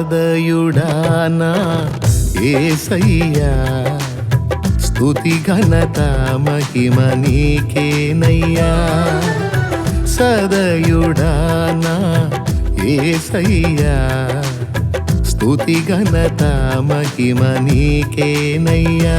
సదయుడానా ఏసయ్యా? స్థుతి ఘనత మహిమ నీకేనయ్యా? సదయుడానా ఏసయ్యా? స్థుతి ఘనత మహిమ నీకేనయ్యా?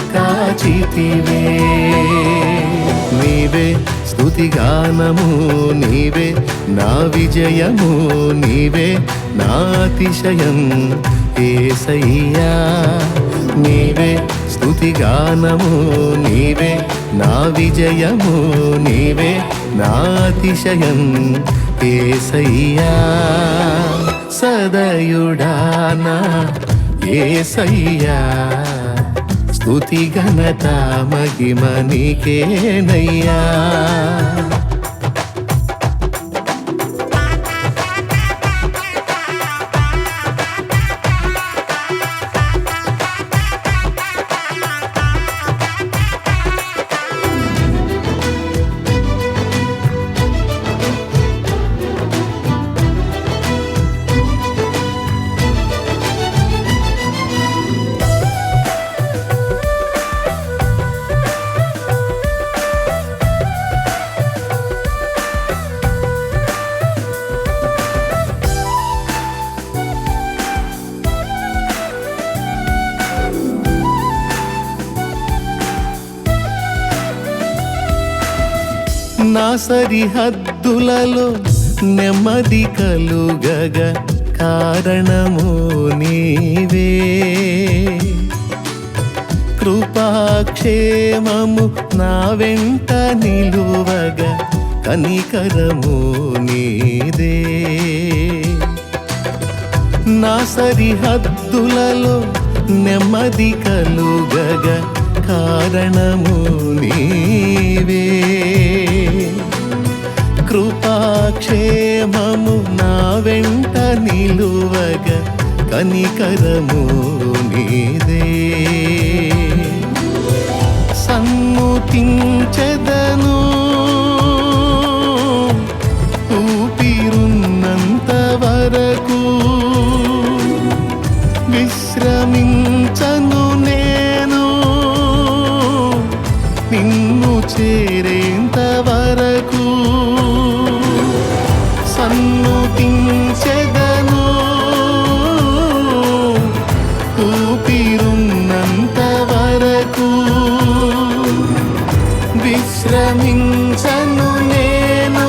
కాచితివే నీవే స్తుతిగానము నీవే నా విజయము నీవే నా అతిశయం. ఏసయ్యా నీవే స్తుతిగానము నీవే నా విజయము నీవే నా అతిశయం. ఏసయ్యా సదయుడానా ఏసయ్యా. స్థుతి ఘనత మహిమ నీకేనయ్యా. నా సరిహద్దులలో నెమ్మది కలుగగ కారణము నీవే. కృపాక్షేమము నా వెంట నిలువగ కనికరము నీదే. నా సరిహద్దులలో నెమ్మది కలుగగ కారణము నీవే. కృపాక్షేమము నా వెంట నిలువగ కనికరము నీదే. సన్ముతించెదను తీరున్నంత వరకు విశ్రమించను నేను.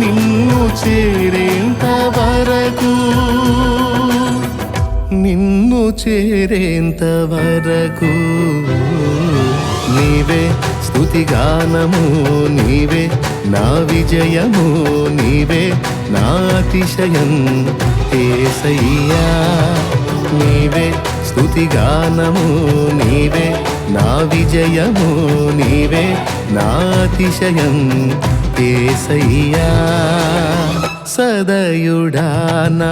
నిన్ను చేరేంత వరకు నిన్ను చేరేంత వరకు నీవే స్థుతిగానము నీవే నా విజయము నీవే నా అతిశయం ఏసయ్యా. నీవే స్తుతిగానము నీవే నా విజయము నీవే నా అతిశయం ఏసయ్యా. సదయుడానా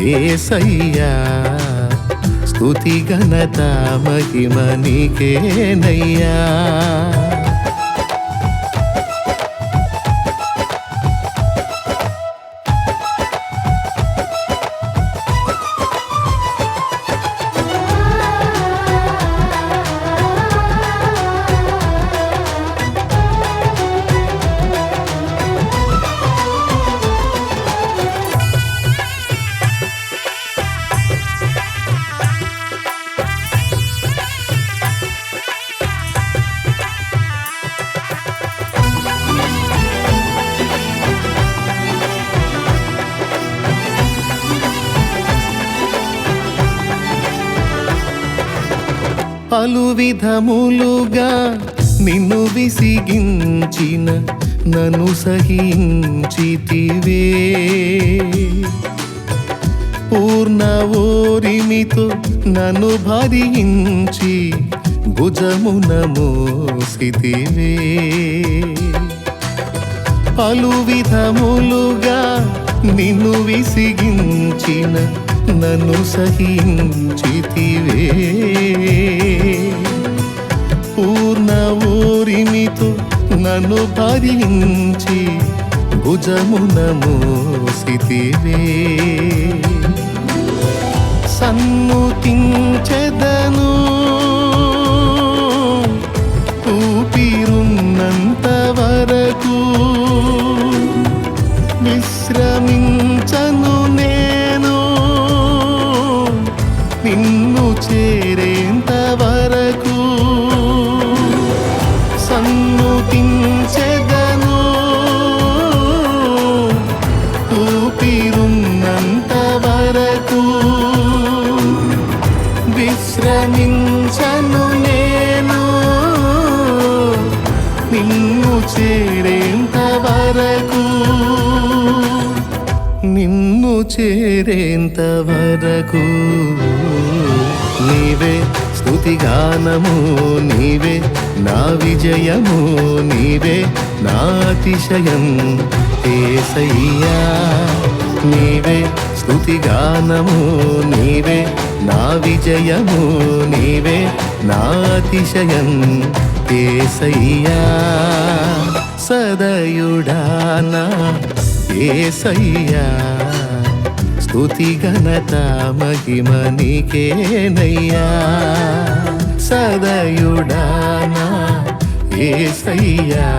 ఏసయ్యా. స్తుతి ఘనత మహిమ నీకేనయ్యా. పలు విధములుగా నిన్ను విసిగించిన నన్ను సహించితివే. పూర్ణ ఓరిమితో నన్ను భరించి భుజమున మోసితివే. పలు విధములుగా నిన్ను విసిగించిన నన్ను సహించితివే. పూర్ణ ఊరిమితో నన్ను భరించి భుజమున మోసితివే. తిన్న చేరేంత వరకు నిన్ను చేరేంత వరకు నీవే స్థుతిగానము నీవే నా విజయము నీవే నా అతిశయం. ఏసయ్యా నీవే స్థుతిగానము నీవే నా విజయము నీవే నా అతిశయం. ఏసయ్యా సదయుడానా ఏసయ్యా స్థుతి ఘనత మహిమ నీకేనయ్యా. సదయుడానా ఏసయ్యా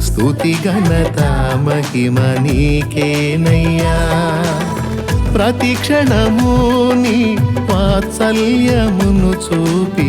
స్థుతి ఘనత మహిమ నీకేనయ్యా. ప్రతి క్షణము నీ వాత్సల్యమును చూపి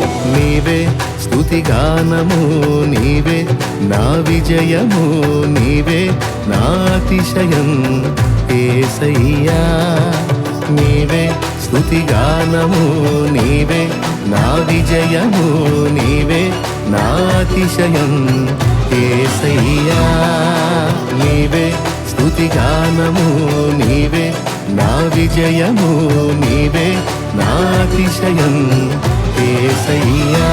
నీవే స్తుతిగానము నీవే నా విజయము నీవే నా అతిశయం ఏసయ్యా నీవే స్తుతిగానము నీవే నా విజయము నీవే నా అతిశయం ఏసయ్యా నీవే స్తుతిగానము నీవే నా విజయము నీవే నా అతిశయం ఏసయ్యా